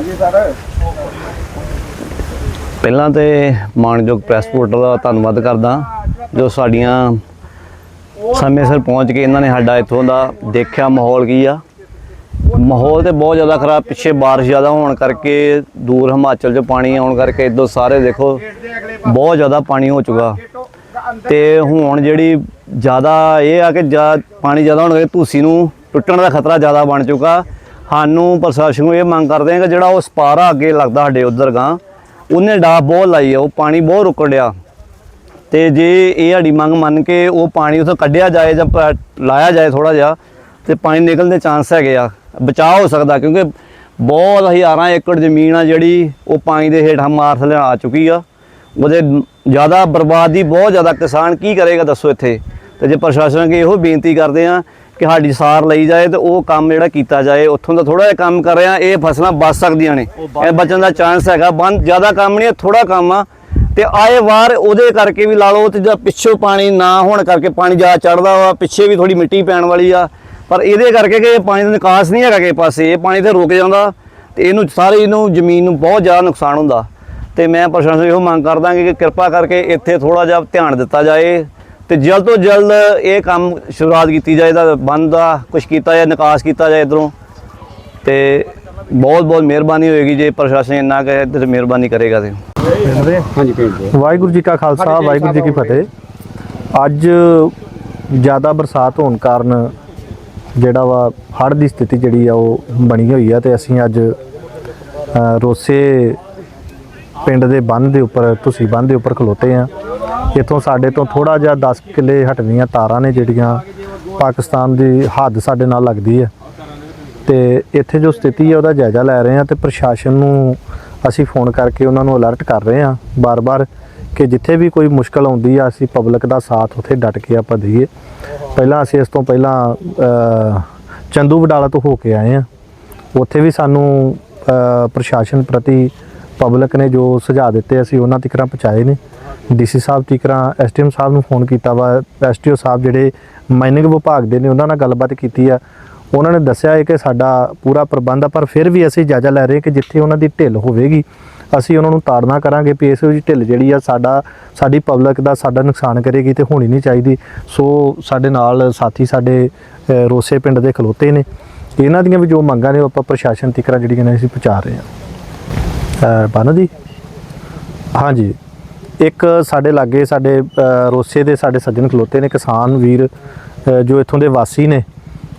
ਹਾਂਜੀ ਸਰ। ਪਹਿਲਾਂ ਤੇ ਮਾਨਯੋਗ ਪ੍ਰੈਸ ਪੋਰਟਲ ਦਾ ਧੰਨਵਾਦ ਕਰਦਾ, ਜੋ ਸਾਡੀਆਂ ਸਮੇਂ ਸਿਰ ਪਹੁੰਚ ਕੇ ਇਹਨਾਂ ਨੇ ਸਾਡਾ ਇੱਥੋਂ ਦਾ ਦੇਖਿਆ ਮਾਹੌਲ ਕੀ ਆ। ਮਾਹੌਲ ਤੇ ਬਹੁਤ ਜ਼ਿਆਦਾ ਖਰਾਬ, ਪਿੱਛੇ ਬਾਰਿਸ਼ ਜ਼ਿਆਦਾ ਹੋਣ ਕਰਕੇ ਦੂਰ ਹਿਮਾਚਲ 'ਚ ਪਾਣੀ ਆਉਣ ਕਰਕੇ ਇਦੋਂ ਸਾਰੇ ਦੇਖੋ, ਬਹੁਤ ਜ਼ਿਆਦਾ ਪਾਣੀ ਹੋ ਚੁੱਕਾ। ਤੇ ਹੁਣ ਜਿਹੜੀ ਜ਼ਿਆਦਾ ਇਹ ਆ ਕਿ ਜਾ ਪਾਣੀ ਜ਼ਿਆਦਾ ਹੋਣ ਕਰਕੇ ਧੂਸੀ ਨੂੰ ਟੁੱਟਣ ਦਾ ਖਤਰਾ ਜ਼ਿਆਦਾ ਬਣ ਚੁੱਕਾ। ਸਾਨੂੰ ਪ੍ਰਸ਼ਾਸਨ ਨੂੰ ਇਹ ਮੰਗ ਕਰਦੇ ਆ ਕਿ ਜਿਹੜਾ ਉਹ ਸਪਾਰਾ ਅੱਗੇ ਲੱਗਦਾ ਸਾਡੇ ਉਧਰ ਗਾਂ, ਉਹਨੇ ਡਾਬ ਬਹੁਤ ਲਾਈ ਆ, ਉਹ ਪਾਣੀ ਬਹੁਤ ਰੁਕਣ ਡਿਆ। ਤੇ ਜੇ ਇਹ ਸਾਡੀ ਮੰਗ ਮੰਨ ਕੇ ਉਹ ਪਾਣੀ ਉਥੋਂ ਕੱਢਿਆ ਜਾਏ ਜਾਂ ਪ- ਲਾਇਆ ਜਾਏ ਥੋੜਾ ਜਿਹਾ, ਤੇ ਪਾਣੀ ਨਿਕਲਣ ਦੇ ਚਾਂਸ ਹੈਗੇ ਆ। ਬਚਾਅ ਹੋ ਸਕਦਾ ਕਿਉਂਕਿ ਬਹੁਤ ਹਜ਼ਾਰਾਂ ਏਕੜ ਜ਼ਮੀਨ ਆ ਜਿਹੜੀ ਉਹ ਪਾਣੀ ਦੇ ਹੇਠਾਂ ਮਾਰ ਥੱਲੇ ਆ ਚੁੱਕੀ ਆ। ਉਹਦੇ ਜ਼ਿਆਦਾ ਬਰਬਾਦੀ ਬਹੁਤ ਜ਼ਿਆਦਾ ਕਿਸਾਨ ਕੀ ਕਰੇਗਾ ਦੱਸੋ ਇੱਥੇ? ਤੇ ਜੇ ਪ੍ਰਸ਼ਾਸਨ ਅੱਗੇ ਇਹੋ ਬੇਨਤੀ ਕਰਦੇ ਆ ਕਿ ਸਾਡੀ ਸਾਰ ਲਈ ਜਾਏ ਤੇ ਉਹ ਕੰਮ ਜਿਹੜਾ ਕੀਤਾ ਜਾਏ ਉੱਥੋਂ ਦਾ ਥੋੜਾ ਜਿਹਾ ਕੰਮ ਕਰ ਰਿਹਾ ਇਹ ਫਸਲਾਂ ਬਚ ਸਕਦੀਆਂ ਨੇ। ਇਹ ਬਚਣ ਦਾ ਚਾਂਸ ਹੈਗਾ ਬੰਦ ਜ਼ਿਆਦਾ ਕੰਮ ਨਹੀਂ ਥੋੜਾ ਕੰਮ ਆ। ਤੇ ਆਏ ਵਾਰ ਉਹਦੇ ਕਰਕੇ ਵੀ ਲਾ ਲਓ ਤੇ ਜਾਂ ਪਿੱਛੋਂ ਪਾਣੀ ਨਾ ਹੋਣ ਕਰਕੇ ਪਾਣੀ ਜ਼ਿਆਦਾ ਚੜਦਾ ਵਾ ਪਿੱਛੇ ਵੀ ਥੋੜੀ ਮਿੱਟੀ ਪੈਣ ਵਾਲੀ ਆ। ਪਰ ਇਹਦੇ ਕਰਕੇ ਕਿ ਇਹ ਪਾਣੀ ਦਾ ਨਿਕਾਸ ਨਹੀਂ ਹੈਗਾ ਕਿਸੇ ਪਾਸੇ ਇਹ ਪਾਣੀ ਤੇ ਰੁਕ ਜਾਂਦਾ ਤੇ ਇਹਨੂੰ ਸਾਰੇ ਇਹਨੂੰ ਜ਼ਮੀਨ ਨੂੰ ਬਹੁਤ ਜ਼ਿਆਦਾ ਨੁਕਸਾਨ ਹੁੰਦਾ। ਤੇ ਮੈਂ ਪ੍ਰਸ਼ਾਸਨ ਨੂੰ ਇਹੋ ਮੰਗ ਕਰਦਾ ਕਿ ਕਿਰਪਾ ਕਰਕੇ ਇੱਥੇ ਥੋੜਾ ਜਿਹਾ ਧਿਆਨ ਦਿੱਤਾ ਜਾਏ। ਤੇ ਜਲਦ ਤੋਂ ਜਲਦ ਇਹ ਕੰਮ ਸ਼ੁਰੂਆਤ ਕੀਤੀ ਜਾਏ ਦਾ ਬੰਦ ਦਾ ਕੁਝ ਕੀਤਾ ਜਾਏ ਨਿਕਾਸ ਕੀਤਾ ਜਾਏ ਇਧਰੋਂ। ਤੇ ਬਹੁਤ ਬਹੁਤ ਮਿਹਰਬਾਨੀ ਹੋਏਗੀ ਜੇ ਪ੍ਰਸ਼ਾਸਨ ਇੰਨਾ ਕਿ ਇੱਧਰ ਮਿਹਰਬਾਨੀ ਕਰੇਗਾ ਤੇ। ਹਾਂਜੀ ਪਿੰਡ ਦੇ ਵਾਹਿਗੁਰੂ ਜੀ ਕਾ ਖਾਲਸਾ ਵਾਹਿਗੁਰੂ ਜੀ ਕੀ ਫਤਿਹ। ਅੱਜ ਜ਼ਿਆਦਾ ਬਰਸਾਤ ਹੋਣ ਕਾਰਨ ਜਿਹੜਾ ਵਾ ਹੜ੍ਹ ਦੀ ਸਥਿਤੀ ਜਿਹੜੀ ਆ ਉਹ ਬਣੀ ਹੋਈ ਆ ਤੇ ਅਸੀਂ ਅੱਜ ਰੋਸੇ ਪਿੰਡ ਦੇ ਬੰਨ ਦੇ ਉੱਪਰ ਤੁਸੀਂ ਬੰਨ ਦੇ ਉੱਪਰ ਖਲੋਤੇ ਆ। ਇੱਥੋਂ ਸਾਡੇ ਤੋਂ ਥੋੜਾ ਜਿਹਾ 10 ਕਿੱਲੇ ਹਟਵੀਆਂ ਤਾਰਾਂ ਨੇ ਜਿਹੜੀਆਂ ਪਾਕਿਸਤਾਨ ਦੀ ਹੱਦ ਸਾਡੇ ਨਾਲ ਲੱਗਦੀ ਹੈ। ਤੇ ਇੱਥੇ ਜੋ ਸਥਿਤੀ ਹੈ, ਉਹਦਾ ਜਾਇਜ਼ਾ ਲੈ ਰਹੇ ਹਾਂ ਤੇ ਪ੍ਰਸ਼ਾਸਨ ਨੂੰ ਅਸੀਂ ਫੋਨ ਕਰਕੇ ਉਹਨਾਂ ਨੂੰ ਅਲਰਟ ਕਰ ਰਹੇ ਹਾਂ ਬਾਰ-ਬਾਰ ਕਿ ਜਿੱਥੇ ਵੀ ਕੋਈ ਮੁਸ਼ਕਲ ਆਉਂਦੀ ਆ, ਅਸੀਂ ਪਬਲਿਕ ਦਾ ਸਾਥ ਉੱਥੇ ਡਟ ਕੇ ਆਪਾਂ ਦਈਏ। ਪਹਿਲਾਂ ਅਸੀਂ ਇਸ ਤੋਂ ਪਹਿਲਾਂ ਚੰਦੂ ਵਡਾਲਾ ਤੋਂ ਹੋ ਕੇ ਆਏ ਹਾਂ। ਉੱਥੇ ਵੀ ਸਾਨੂੰ ਪ੍ਰਸ਼ਾਸਨ ਪ੍ਰਤੀ ਪਬਲਿਕ ਨੇ ਜੋ ਸੁਝਾਅ ਦਿੱਤੇ, ਅਸੀਂ ਉਹਨਾਂ ਤੱਕ ਪਹੁੰਚਾਏ ਨੇ। ਡੀਸੀ ਸਾਹਿਬ ਤੀਕਰਾਂ ਐਸਟੀਐਮ ਸਾਹਿਬ ਨੂੰ ਫੋਨ ਕੀਤਾ ਵਾ ਐਸਟੀਓ ਸਾਹਿਬ ਜਿਹੜੇ ਮਾਈਨਿੰਗ ਵਿਭਾਗ ਦੇ ਨੇ, ਉਹਨਾਂ ਨਾਲ ਗੱਲਬਾਤ ਕੀਤੀ ਆ। ਉਹਨਾਂ ਨੇ ਦੱਸਿਆ ਹੈ ਕਿ ਸਾਡਾ ਪੂਰਾ ਪ੍ਰਬੰਧ ਆ, ਪਰ ਫਿਰ ਵੀ ਅਸੀਂ ਜਾਇਜ਼ਾ ਲੈ ਰਹੇ ਕਿ ਜਿੱਥੇ ਉਹਨਾਂ ਦੀ ਢਿੱਲ ਹੋਵੇਗੀ, ਅਸੀਂ ਉਹਨਾਂ ਨੂੰ ਤਾੜਨਾ ਕਰਾਂਗੇ ਵੀ ਇਸ ਵਿੱਚ ਢਿੱਲ ਜਿਹੜੀ ਆ ਸਾਡਾ, ਸਾਡੀ ਪਬਲਿਕ ਦਾ ਸਾਡਾ ਨੁਕਸਾਨ ਕਰੇਗੀ ਤੇ ਹੋਣੀ ਨਹੀਂ ਚਾਹੀਦੀ। ਸੋ ਸਾਡੇ ਨਾਲ ਸਾਥੀ ਸਾਡੇ ਰੋਸੇ ਪਿੰਡ ਦੇ ਖਲੋਤੇ ਨੇ। ਇਹਨਾਂ ਦੀਆਂ ਵੀ ਜੋ ਮੰਗਾਂ ਨੇ ਉਹ ਆਪਾਂ ਪ੍ਰਸ਼ਾਸਨ ਤੀਕਰਾਂ ਜਿਹੜੀਆਂ ਨੇ ਅਸੀਂ ਪਹੁੰਚਾ ਰਹੇ ਹਾਂ। ਬਾਨਾ ਜੀ? ਹਾਂਜੀ। ਇੱਕ ਸਾਡੇ ਲਾਗੇ ਸਾਡੇ ਰੋਸੇ ਦੇ ਸਾਡੇ ਸੱਜਣ ਖਲੋਤੇ ਨੇ ਕਿਸਾਨ ਵੀਰ ਜੋ ਇੱਥੋਂ ਦੇ ਵਾਸੀ ਨੇ।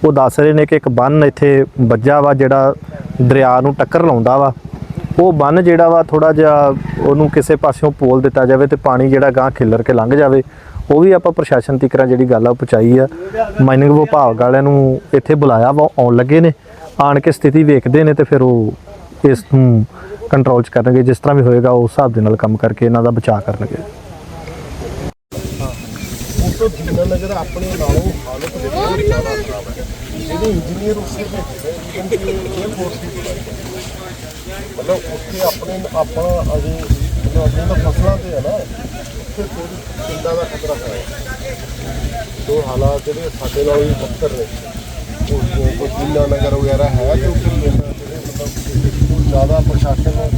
ਉਹ ਦੱਸ ਰਹੇ ਨੇ ਕਿ ਇੱਕ ਬੰਨ ਇੱਥੇ ਵੱਜਾ ਵਾ ਜਿਹੜਾ ਦਰਿਆ ਨੂੰ ਟੱਕਰ ਲਾਉਂਦਾ ਵਾ। ਉਹ ਬੰਨ ਜਿਹੜਾ ਵਾ ਥੋੜਾ ਜਿਹਾ ਉਹਨੂੰ ਕਿਸੇ ਪਾਸਿਓਂ ਪੋਲ ਦਿੱਤਾ ਜਾਵੇ ਤੇ ਪਾਣੀ ਜਿਹੜਾ ਗਾਂ ਖਿੱਲਰ ਕੇ ਲੰਘ ਜਾਵੇ। ਉਹ ਵੀ ਆਪਾਂ ਪ੍ਰਸ਼ਾਸਨ ਤੀਕਰਾਂ ਜਿਹੜੀ ਗੱਲ ਆ ਉਹ ਪਹੁੰਚਾਈ ਆ। ਮਾਈਨਿੰਗ ਵਿਭਾਗ ਵਾਲਿਆਂ ਨੂੰ ਇੱਥੇ ਬੁਲਾਇਆ ਵਾ, ਉਹ ਆਉਣ ਲੱਗੇ ਨੇ। ਆਣ ਕੇ ਸਥਿਤੀ ਵੇਖਦੇ ਨੇ ਤੇ ਫਿਰ ਉਹ ਇਸ ਨੂੰ ਕੰਟਰੋਲ 'ਚ ਕਰਨਗੇ, ਜਿਸ ਤਰ੍ਹਾਂ ਵੀ ਹੋਏਗਾ, ਉਸ ਹਿਸਾਬ ਦੇ ਨਾਲ ਕੰਮ ਕਰਕੇ ਇਹਨਾਂ ਦਾ ਬਚਾਅ ਕਰਨਗੇ। ਤੋਂ ਜੀਨਾ ਨਗਰ ਆਪਣੇ ਨਾਲੋਂ ਹਾਲਤ ਦੇ ਜ਼ਿਆਦਾ ਖਰਾਬ ਹੈ। ਜਿਹੜੇ ਇੰਜੀਨੀਅਰ ਉਸੇ ਦੇ ਕਿਉਂਕਿ ਫੋਰਸ ਦੀ ਮਤਲਬ ਉੱਥੇ ਆਪਣੇ ਆਪਣਾ ਅਜੇ ਮਤਲਬ ਆਪਣੀ ਫਸਲਾਂ ਤੇ ਹੈ ਨਾ ਉੱਥੇ ਥੋੜੀ ਪਿੰਡਾਂ ਦਾ ਖਤਰਾ ਹੈ ਜੋ ਹਾਲਾਤ ਜਿਹੜੇ ਸਾਡੇ ਨਾਲ ਵੀ ਬੱਤਰ ਨੇ ਉਹ ਕੋਈ ਨਗਰ ਵਗੈਰਾ ਹੈ ਤੇ ਉੱਥੇ ਮਤਲਬ ਜ਼ਿਆਦਾ ਪ੍ਰਸ਼ਾਸਨ ਨੂੰ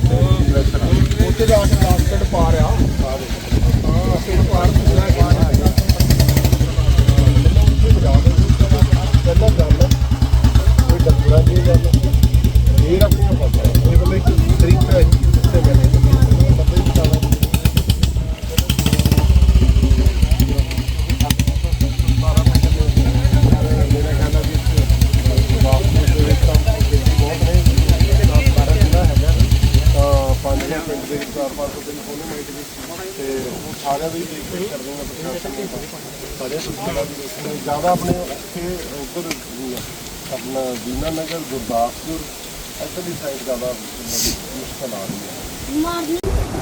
ਪ੍ਰੈਸ਼ਰ ਉੱਥੇ ਜਾ ਕੇ ਲਾਸਟ ਪਾ ਰਿਹਾ। ਸਾਰੇ ਹਾਂ ਪਿੰਡ ਪਾਰ ਪੂਰਾ ਪਾਰ ਪਹਿਲਾਂ ਗੱਲ, ਕੋਈ ਡੰਗਰਾਂ ਦੀ ਗੱਲ ਇਹ ਆਪਣੀਆਂ ਫਸਲਾਂ ਇਹ ਬੰਦੇ ਕੀ ਤਰੀਕਾ ਹੈ ਜਿੱਥੇ ਮੈਨੇ ਪਤਾ ਹੀ ਚੱਲਦਾ ਮੇਰੇ ਖਿਆਲ ਨਾਲ ਵੀ ਬਾਪੂ ਦੇ ਵਿੱਚ ਤਾਂ ਖੇਤੀ ਬਹੁਤ ਨਹੀਂ ਸਾਰਾ ਜ਼ਿਲ੍ਹਾ ਹੈਗਾ ਤਾਂ ਪੰਜ ਛੇ ਪਿੰਡ ਦੇ ਵਿੱਚ ਚਾਰ ਪੰਜ ਸੌ ਦਿਨ ਹੋਣੇ ਮਿੰਟ ਵਿੱਚ ਤੇ ਉਹ ਸਾਰਿਆਂ ਦੇਖ ਰੇਖ ਕਰਦੇ ਪ੍ਰਸ਼ਾਸਨ ਸਾਰੇ ਸੁਣਾਇਆ ਵੀ ਦੇਖੋ ਜ਼ਿਆਦਾ ਆਪਣੇ ਉੱਥੇ ਉਧਰ ਆਪਣਾ ਦੀਨਾ ਨਗਰ ਗੁਰਦਾਸਪੁਰ, ਇੱਧਰਲੀ ਸਾਈਡ ਜ਼ਿਆਦਾ ਮੁਸ਼ਕਲ ਆ ਰਹੀ ਹੈ।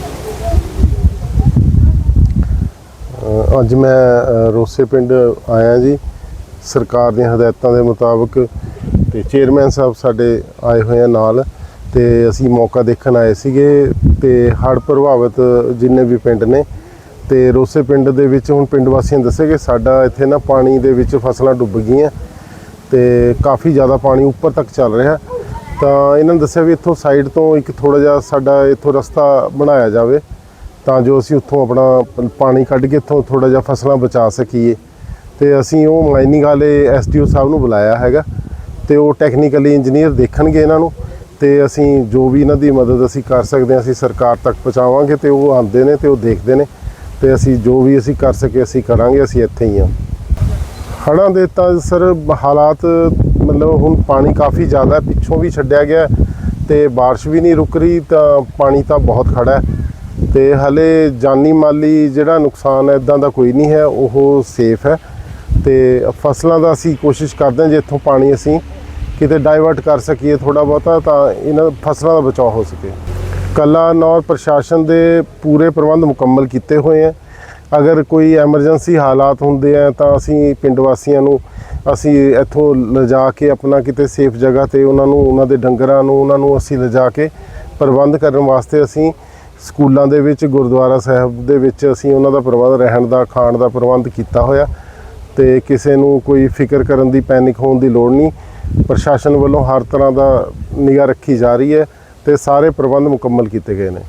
ਅੱਜ ਮੈਂ ਰੋਸੇ ਪਿੰਡ ਆਇਆ ਜੀ। ਸਰਕਾਰ ਦੀਆਂ ਹਦਾਇਤਾਂ ਦੇ ਮੁਤਾਬਕ ਤੇ ਚੇਅਰਮੈਨ ਸਾਹਿਬ ਸਾਡੇ ਆਏ ਹੋਏ ਆ ਨਾਲ ਤੇ ਅਸੀਂ ਮੌਕਾ ਦੇਖਣ ਆਏ ਸੀਗੇ ਤੇ ਹੜ੍ਹ ਪ੍ਰਭਾਵਿਤ ਜਿੰਨੇ ਵੀ ਪਿੰਡ ਨੇ ਤੇ ਰੋਸੇ ਪਿੰਡ ਦੇ ਵਿੱਚ ਹੁਣ ਪਿੰਡ ਵਾਸੀਆਂ ਦੱਸੇ ਕਿ ਸਾਡਾ ਇੱਥੇ ਨਾ ਪਾਣੀ ਦੇ ਵਿੱਚ ਫਸਲਾਂ ਡੁੱਬ ਗਈਆਂ ਤੇ ਕਾਫੀ ਜ਼ਿਆਦਾ ਪਾਣੀ ਉੱਪਰ ਤੱਕ ਚੱਲ ਰਿਹਾ। ਤਾਂ ਇਹਨਾਂ ਨੇ ਦੱਸਿਆ ਵੀ ਇੱਥੋਂ ਸਾਈਡ ਤੋਂ ਇੱਕ ਥੋੜਾ ਜਿਹਾ ਸਾਡਾ ਇੱਥੋਂ ਰਸਤਾ ਬਣਾਇਆ ਜਾਵੇ ਤਾਂ ਜੋ ਅਸੀਂ ਉੱਥੋਂ ਆਪਣਾ ਪਾਣੀ ਕੱਢ ਕੇ ਇੱਥੋਂ ਥੋੜਾ ਜਿਹਾ ਫਸਲਾਂ ਬਚਾ ਸਕੀਏ। ਤੇ ਅਸੀਂ ਉਹ ਮਾਈਨਿੰਗ ਵਾਲੇ ਐਸਡੀਓ ਸਾਹਿਬ ਨੂੰ ਬੁਲਾਇਆ ਹੈਗਾ ਤੇ ਉਹ ਟੈਕਨੀਕਲੀ ਇੰਜੀਨੀਅਰ ਦੇਖਣਗੇ ਇਹਨਾਂ ਨੂੰ ਤੇ ਅਸੀਂ ਜੋ ਵੀ ਇਹਨਾਂ ਦੀ ਮਦਦ ਅਸੀਂ ਕਰ ਸਕਦੇ ਹਾਂ, ਅਸੀਂ ਸਰਕਾਰ ਤੱਕ ਪਹੁੰਚਾਵਾਂਗੇ ਤੇ ਉਹ ਆਉਂਦੇ ਨੇ ਤੇ ਉਹ ਦੇਖਦੇ ਨੇ। ਤੇ ਅਸੀਂ ਜੋ ਵੀ ਅਸੀਂ ਕਰ ਸਕੇ ਅਸੀਂ ਕਰਾਂਗੇ, ਅਸੀਂ ਇੱਥੇ ਹੀ ਹਾਂ। ਹੜ੍ਹਾਂ ਦੇ ਤਾਂ ਸਰ ਹਾਲਾਤ ਮਤਲਬ ਹੁਣ ਪਾਣੀ ਕਾਫੀ ਜ਼ਿਆਦਾ ਪਿੱਛੋਂ ਵੀ ਛੱਡਿਆ ਗਿਆ ਹੈ ਤੇ ਬਾਰਿਸ਼ ਵੀ ਨਹੀਂ ਰੁਕ ਰਹੀ ਤਾਂ ਪਾਣੀ ਤਾਂ ਬਹੁਤ ਖੜਾ ਹੈ। ਤੇ ਹਲੇ ਜਾਨੀ ਮਾਲੀ ਜਿਹੜਾ ਨੁਕਸਾਨ ਹੈ, ਇਦਾਂ ਦਾ ਕੋਈ ਨਹੀਂ ਹੈ, ਉਹ ਸੇਫ ਹੈ। ਤੇ ਫਸਲਾਂ ਦਾ ਅਸੀਂ ਕੋਸ਼ਿਸ਼ ਕਰਦੇ ਹਾਂ ਜੇ ਇੱਥੋਂ ਪਾਣੀ ਅਸੀਂ ਕਿਤੇ ਡਾਈਵਰਟ ਕਰ ਸਕੀਏ ਥੋੜਾ ਬਹੁਤਾ ਤਾਂ ਇਹਨਾਂ ਫਸਲਾਂ ਦਾ ਬਚਾਅ ਹੋ ਸਕੇ। ਕਲਾ ਨੌਰ ਪ੍ਰਸ਼ਾਸਨ ਦੇ ਪੂਰੇ ਪ੍ਰਬੰਧ ਮੁਕੰਮਲ ਕੀਤੇ ਹੋਏ ਹੈ। ਅਗਰ ਕੋਈ ਐਮਰਜੈਂਸੀ ਹਾਲਾਤ ਹੁੰਦੇ ਆ ਤਾਂ ਅਸੀਂ ਪਿੰਡ ਵਾਸੀਆਂ ਨੂੰ ਅਸੀਂ ਇੱਥੋਂ ਲਿਜਾ ਕੇ ਆਪਣਾ ਕਿਤੇ ਸੇਫ ਜਗ੍ਹਾ ਤੇ ਉਹਨਾਂ ਨੂੰ, ਉਹਨਾਂ ਦੇ ਡੰਗਰਾਂ ਨੂੰ, ਉਹਨਾਂ ਨੂੰ ਅਸੀਂ ਲਿਜਾ ਕੇ ਪ੍ਰਬੰਧ ਕਰਨ ਵਾਸਤੇ ਅਸੀਂ ਸਕੂਲਾਂ ਦੇ ਵਿੱਚ, ਗੁਰਦੁਆਰਾ ਸਾਹਿਬ ਦੇ ਵਿੱਚ ਅਸੀਂ ਉਹਨਾਂ ਦਾ ਪ੍ਰਬੰਧ, ਰਹਿਣ ਦਾ, ਖਾਣ ਦਾ ਪ੍ਰਬੰਧ ਕੀਤਾ ਹੋਇਆ। ਤੇ ਕਿਸੇ ਨੂੰ ਕੋਈ ਫਿਕਰ ਕਰਨ ਦੀ ਪੈਨਿਕ ਹੋਣ ਦੀ ਲੋੜ ਨਹੀਂ। ਪ੍ਰਸ਼ਾਸਨ ਵੱਲੋਂ ਹਰ ਤਰ੍ਹਾਂ ਦਾ ਨਿਗਾਹ ਰੱਖੀ ਜਾ ਰਹੀ ਹੈ। ਤੇ ਸਾਰੇ ਪ੍ਰਬੰਧ ਮੁਕੰਮਲ ਕੀਤੇ ਗਏ ਨੇ।